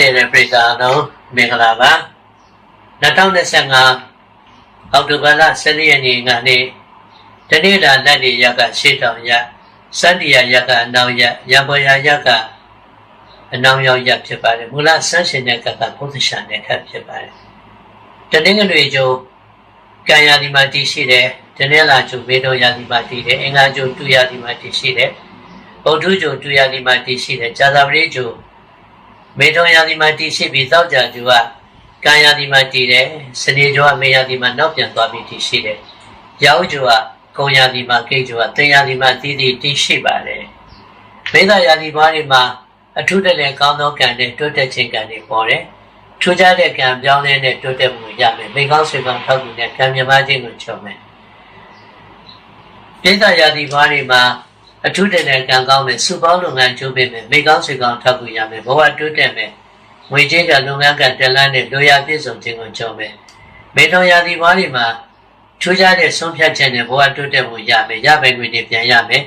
နေတဲ့ပြည်သာတော်မင်္ဂလာပါ2025အောက်တိုဘာလ14ရက်နေ့ကနေတနေ့တာလက်နေရကရှေ့တောင်ရစန္ဒီယာရကအနောက်ရရံပေါ်ရရကအနောက်ရောက်ရဖြစ်ပါတယ်မူလဆန်းရှင်တဲ့ကကဘုဒ္ဓရှာတဲ့ခတ်ဖြစ်ပါတယ်တနင်္ဂနွေကျိုးကံယာဒီမှာတည်ရှိတယ်တနင်္လာကျိုးမေတော်ယာဒီမှာတည်တယ်အင်္ဂါကျိုးတူယာဒီမှာတည်ရှိတယ်ဗုဒ္ဓကျိုးတူယာဒီမှာတည်ရှိတယ်ဇာတာပရိကျိုး မေတော်ယာဒီမှာတည်ရှိပြီးသောက်ကြကျိုးကကံယာဒီမှာတည်တယ်စနေကျိုးကမေယာဒီမှာနောက်ပြန်သွားပြီးတည်ရှိတယ်ရောက်ကျိုးကကုံယာဒီမှာကိတ်ကျိုးကတင်ယာဒီမှာတည်တည်တည်ရှိပါတယ်မေတ္တာယာဒီဘာတွေမှာအထုတလည်းကောင်းသောကံနဲ့တွတ်တက်ခြင်းကံတွေပေါ်တယ်ထူးခြားတဲ့ကံပြောင်းလဲတဲ့တွတ်တက်မှုရမယ်မိကောင်းဆွေကောင်းထောက်ကူတဲ့ကံမြမခြင်းကိုချုပ်မယ်ပိဿယာတိဘာတွေမှာ အထုတလည်းကံကောင်းမယ်စုပေါင်းလုပ်ငန်းကျိုးပေးမယ်မိကောင်းဆွေကောင်းထောက်ကူရမယ်ဘဝတွတ်တက်မယ်ငွေကြေးကလုပ်ငန်းကတက်လန်းတဲ့လိုရာပြည့်စုံခြင်းကိုချုပ်မယ်မေထုံယာတိဘာတွေမှာထူးခြားတဲ့ဆုံးဖြတ်ချက်နဲ့ဘဝတွတ်တက်မှုရမယ်ရပိုင်ခွင့်တွေပြန်ရမယ်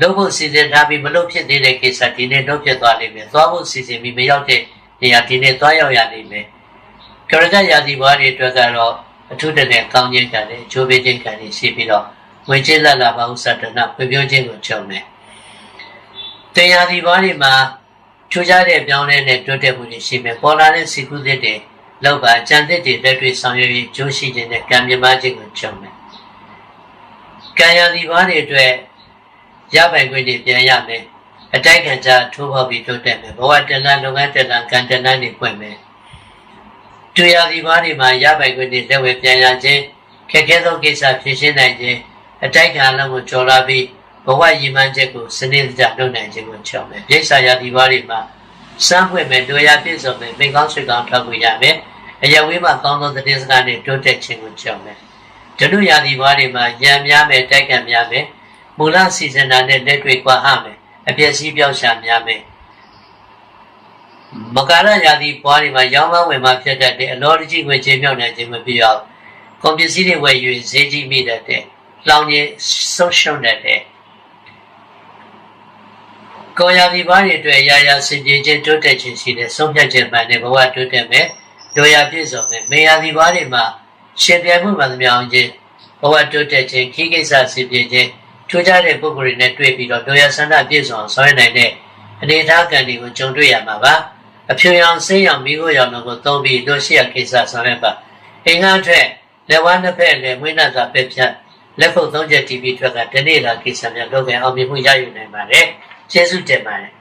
လုပ်ဖို့စီစဉ်ထားပြီးမလုပ်ဖြစ်သေးတဲ့ကိစ္စဒီနေ့လုပ်ဖြစ်သွားလိမ့်မယ်သွားဖို့စီစဉ်ပြီးမရောက်တဲ့နေရာဒီနေ့သွားရောက်ရလိမ့်မယ်ကရကရာသီဘွားတွေအတွက်ကတော့အထူးတည်းကောင်းခြင်းကံနဲ့ဂျိုးပေးခြင်းကံတွေရှိပြီးတော့ဝ င်ချင်းလက်လာပါဥစ္စာတနာဖွံ့ဖြိုးခြင်းကိုချုပ်မယ်တရားသီဘွားတွေမှာထူးခြားတဲ့ပြောင်းလဲတဲ့တိုးတက်မှုတွေရှိမယ်ပေါ်လာတဲ့စီကုသစ်တွေလောက်ပါကြံသစ်တွေလက်တွေ့ဆောင်ရွက်ပြီးဂျိုးရှိခြင်းနဲ့ကံမြမခြင်းကိုချုပ်မယ်ကံရာသီဘွားတွေအတွက်ရပိုင်ခွင့်တွေပြန်ရမယ်အတိုက်ခံကြထိုးပေါက်ပြီးတိုးတက်မယ်ဘဝတဏ္ဍလုပ်ငန်းတဏ္ဍကံတဏ္ဍတွေပွင့်မယ်တွေ့ရဒီဘာတွေမှာရပိုင်ခွင့်တွေလက်ဝဲပြန်ရခြင်းခက်ခဲသောကိစ္စဖြေရှင်းနိုင်ခြင်း အတိုက်ခံလုံးကိုကျော်လာပြီးဘဝရည်မှန်းချက်ကိုစနစ်တကျလုပ်နိုင်ခြင်းကိုချောင်းမယ်ပြိဿရာဒီဘာတွေမှာစမ်းပွင့်မယ်တွေ့ရပြည့်စုံမယ်မိကောင်းဆွေကောင်းထောက်ခွင့်ရမယ်အယဝေးမှာကောင်းသောသတင်းစကားတွေတိုးတက်ခြင်းကိုချောင်းမယ်ဒုတိယဒီဘာတွေမှာရံများမယ်တိုက်ခံများမယ်မူလစီစဉ်တာနဲ့လက်တွေ့ကွာဟမယ်အပြည့်စည်းပြောင်းရှာများမယ်မကာရယာတိဘွားတွေမှာရောင်းမဝင်မှဖြစ်တတ်တဲ့အလောတကြီးဝင်ချင်းမြောက်နိုင်ခြင်းမပြအောင်ကွန်ပစ္စည်းတွေဝယ်ယူဈေးကြီးမိတတ်တဲ့ လောင်ကြီးဆုံးရှုံးတတ်တဲ့ကိုယာဒီဘားတွေအတွက်ရာရာစင်ကြယ်ခြင်းတိုးတက်ခြင်းရှိတဲ့ဆုံးဖြတ်ခြင်းမှန်တဲ့ဘဝတိုးတက်မယ်တို့ရပြည့်စုံမယ်မေယာဒီဘားတွေမှာရှင်ပြိုင်မှုမှန်သမျှအောင်ခြင်းဘဝတိုးတက်ခြင်းခိကိစ္စစီပြခြင်းထူးခြားတဲ့ပုဂ္ဂိုလ်တွေနဲ့တွေ့ပြီးတော့တို့ရဆန္ဒပြည့်စုံအောင်ဆောင်ရွက်နိုင်တဲ့အနေအထားကံတွေကိုကြုံတွေ့ရမှာပါအဖြူရောင်ဆေးရောင်မိခိုးရောင်တို့ကိုသုံးပြီးတို့ရှိရကိစ္စဆောင်ရွက်ပါအင်္ဂါထွက်လက်ဝါးနှစ်ဖက်နဲ့မွေးနှံသာပဲဖြတ် လက်ဖုတ်သုံးချက် TV ထွက်ကတနေ့လာကိစ္စများလုပ်ငန်းအောင်မြင်မှုရယူနိုင်ပါတယ်ကျေးဇူးတင်ပါတယ်